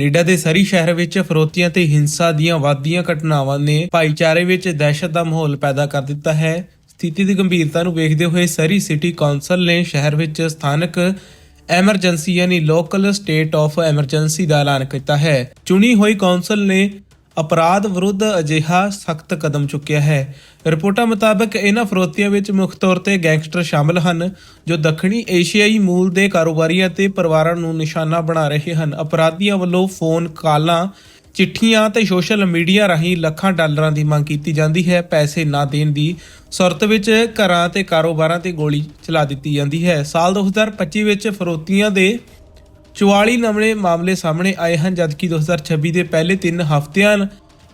Canada ਦੇ ਸਰੀ ਸ਼ਹਿਰ ਵਿੱਚ ਫਰੋਤੀਆਂ ਤੇ ਹਿੰਸਾ ਦੀਆਂ ਵਾਧੀਆਂ ਘਟਨਾਵਾਂ ਨੇ ਭਾਈਚਾਰੇ ਵਿੱਚ ਦਹਿਸ਼ਤ ਦਾ ਮਾਹੌਲ ਪੈਦਾ ਕਰ ਦਿੱਤਾ ਹੈ। ਸਥਿਤੀ ਦੀ ਗੰਭੀਰਤਾ ਨੂੰ ਵੇਖਦੇ ਹੋਏ ਸਰੀ ਸਿਟੀ ਕੌਂਸਲ ਨੇ ਸ਼ਹਿਰ ਵਿੱਚ ਸਥਾਨਕ ਐਮਰਜੈਂਸੀ ਯਾਨੀ ਲੋਕਲ ਸਟੇਟ ਆਫ ਐਮਰਜੈਂਸੀ ਦਾ ਐਲਾਨ ਕੀਤਾ ਹੈ। ਚੁਣੀ ਹੋਈ ਕੌਂਸਲ ਨੇ ਅਪਰਾਧ ਵਿਰੁੱਧ ਅਜਿਹਾ ਸਖਤ ਕਦਮ ਚੁੱਕਿਆ ਹੈ। ਰਿਪੋਰਟਾਂ ਮੁਤਾਬਕ ਇਹਨਾਂ ਫਰੋਤੀਆਂ ਵਿੱਚ ਮੁੱਖ ਤੌਰ ਤੇ ਗੈਂਗਸਟਰ ਸ਼ਾਮਲ ਹਨ, ਜੋ ਦੱਖਣੀ ਏਸ਼ੀਆਈ ਮੂਲ ਦੇ ਕਾਰੋਬਾਰੀਆਂ ਤੇ ਪਰਿਵਾਰਾਂ ਨੂੰ ਨਿਸ਼ਾਨਾ ਬਣਾ ਰਹੇ ਹਨ। ਅਪਰਾਧੀਆਂ ਵੱਲੋਂ ਫੋਨ ਕਾਲਾਂ, ਚਿੱਠੀਆਂ ਤੇ ਸੋਸ਼ਲ ਮੀਡੀਆ ਰਾਹੀਂ ਲੱਖਾਂ ਡਾਲਰਾਂ ਦੀ ਮੰਗ ਕੀਤੀ ਜਾਂਦੀ ਹੈ। ਪੈਸੇ ਨਾ ਦੇਣ ਦੀ ਸੁਰਤ ਵਿੱਚ ਘਰਾਂ ਤੇ ਕਾਰੋਬਾਰਾਂ ਤੇ ਗੋਲੀ ਚਲਾ ਦਿੱਤੀ ਜਾਂਦੀ ਹੈ। ਸਾਲ 2025 ਵਿੱਚ ਫਰੋਤੀਆਂ ਦੇ 44 ਨਵੇਂ ਮਾਮਲੇ ਸਾਹਮਣੇ ਆਏ ਹਨ, ਜਦਕਿ 2026 ਦੇ ਪਹਿਲੇ 3 ਹਫ਼ਤਿਆਂ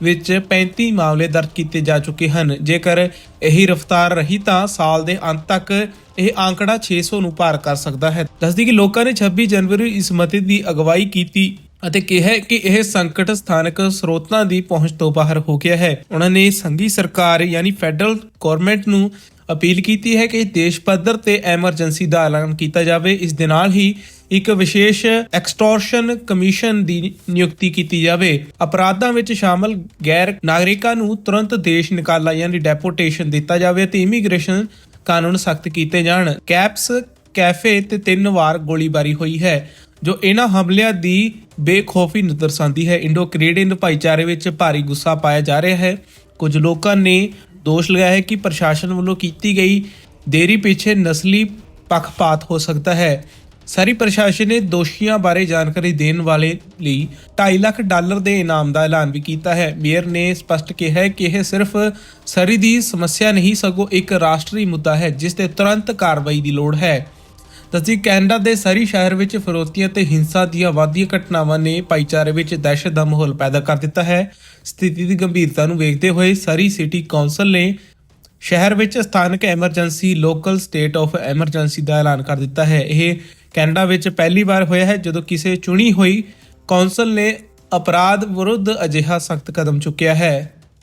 ਵਿੱਚ 35 ਮਾਮਲੇ ਦਰਜ ਕੀਤੇ ਜਾ ਚੁੱਕੇ ਹਨ। ਜੇਕਰ ਇਹੀ ਰਫ਼ਤਾਰ ਰਹੀ ਤਾਂ ਸਾਲ ਦੇ ਅੰਤ ਤੱਕ ਇਹ ਆંકੜਾ 600 ਨੂੰ ਪਾਰ ਕਰ ਸਕਦਾ ਹੈ। ਦੱਸਦੀ ਕਿ ਲੋਕਾਂ ਨੇ 26 ਜਨਵਰੀ ਨੂੰ ਇਸ ਮਤੇ ਦੀ ਅਗਵਾਈ ਕੀਤੀ ਅਤੇ ਕਿਹਾ ਕਿ ਇਹ ਸੰਕਟ ਸਥਾਨਕ ਸਰੋਤਾਂ ਦੀ ਪਹੁੰਚ ਤੋਂ ਬਾਹਰ ਹੋ ਗਿਆ ਹੈ। ਉਹਨਾਂ ਨੇ ਸੰਘੀ ਸਰਕਾਰ ਯਾਨੀ ਫੈਡਰਲ ਗਵਰਨਮੈਂਟ ਨੂੰ ਅਪੀਲ ਕੀਤੀ ਹੈ ਕਿ ਦੇਸ਼ ਪੱਧਰ ਤੇ ਐਮਰਜੈਂਸੀ ਦਾ ਐਲਾਨ ਕੀਤਾ ਜਾਵੇ। ਇਸ ਦੇ ਨਾਲ ਹੀ ਇੱਕ ਵਿਸ਼ੇਸ਼ ਐਕਸਟੋਰਸ਼ਨ ਕਮਿਸ਼ਨ ਦੀ ਨਿਯੁਕਤੀ ਕੀਤੀ ਜਾਵੇ। ਅਪਰਾਧਾਂ ਵਿੱਚ ਸ਼ਾਮਲ ਗੈਰ ਨਾਗਰਿਕਾਂ ਨੂੰ ਤੁਰੰਤ ਦੇਸ਼ ਨਿਕਾਲਾ ਯਾਨੀ ਡੈਪੋਟੇਸ਼ਨ ਦਿੱਤਾ ਜਾਵੇ ਤੇ ਇਮੀਗ੍ਰੇਸ਼ਨ ਕਾਨੂੰਨ ਸਖਤ ਕੀਤੇ ਜਾਣ। ਕੈਪਸ ਕੈਫੇ ਤੇ ਤਿੰਨ ਵਾਰ ਗੋਲੀਬਾਰੀ ਹੋਈ ਹੈ, ਜੋ ਇਹਨਾਂ ਹਮਲਿਆਂ ਦੀ ਬੇਖੌਫੀ ਨੂੰ ਦਰਸਾਉਂਦੀ ਹੈ। ਇੰਡੋ ਕੈਨੇਡੀਅਨ ਭਾਈਚਾਰੇ ਵਿੱਚ ਭਾਰੀ ਗੁੱਸਾ ਪਾਇਆ ਜਾ ਰਿਹਾ ਹੈ। ਕੁਝ ਲੋਕਾਂ ਨੇ ਦੋਸ਼ ਲਗਾਇਆ ਹੈ ਕਿ ਪ੍ਰਸ਼ਾਸਨ ਵੱਲੋਂ ਕੀਤੀ ਗਈ ਦੇਰੀ ਪਿੱਛੇ ਨਸਲੀ ਪੱਖਪਾਤ ਹੋ ਸਕਦਾ ਹੈ। ਸਾਰੀ ਪ੍ਰਸ਼ਾਸਨ ਨੇ ਦੋਸ਼ੀਆਂ ਬਾਰੇ ਜਾਣਕਾਰੀ ਦੇਣ ਵਾਲੇ ਲਈ 2.5 ਲੱਖ ਡਾਲਰ ਦੇ ਇਨਾਮ ਦਾ ਐਲਾਨ ਵੀ ਕੀਤਾ ਹੈ। ਮੇਅਰ ਨੇ ਸਪਸ਼ਟ ਕਿਹਾ ਹੈ ਕਿ ਇਹ ਸਿਰਫ ਸਰੀ ਦੀ ਸਮੱਸਿਆ ਨਹੀਂ, ਸਗੋਂ ਇੱਕ ਰਾਸ਼ਟਰੀ ਮੁੱਦਾ ਹੈ, ਜਿਸ ਤੇ ਤੁਰੰਤ ਕਾਰਵਾਈ ਦੀ ਲੋੜ ਹੈ। ਦੱਸੀ ਕੈਨੇਡਾ ਦੇ ਸਰੀ ਸ਼ਹਿਰ ਵਿੱਚ ਫਰੋਤੀਆਂ ਤੇ ਹਿੰਸਾ ਦੀਆਂ ਵਾਧੀਆਂ ਘਟਨਾਵਾਂ ਨੇ ਭਾਈਚਾਰੇ ਵਿੱਚ ਦਹਿਸ਼ਤ ਦਾ ਮਾਹੌਲ ਪੈਦਾ ਕਰ ਦਿੱਤਾ ਹੈ। ਸਥਿਤੀ ਦੀ ਗੰਭੀਰਤਾ ਨੂੰ ਵੇਖਦੇ ਹੋਏ ਸਰੀ ਸਿਟੀ ਕੌਂਸਲ ਨੇ ਸ਼ਹਿਰ ਵਿੱਚ ਸਥਾਨਕ emergency, local state of emergency ਦਾ ਐਲਾਨ ਕਰ ਦਿੱਤਾ ਹੈ। ਇਹ ਕੈਨੇਡਾ ਵਿੱਚ ਪਹਿਲੀ ਵਾਰ ਹੋਇਆ ਹੈ, ਜਦੋਂ ਕਿਸੇ ਚੁਣੀ ਹੋਈ ਕੌਂਸਲ ਨੇ ਅਪਰਾਧ ਵਿਰੁੱਧ ਅਜਿਹਾ ਸਖਤ ਕਦਮ ਚੁੱਕਿਆ ਹੈ।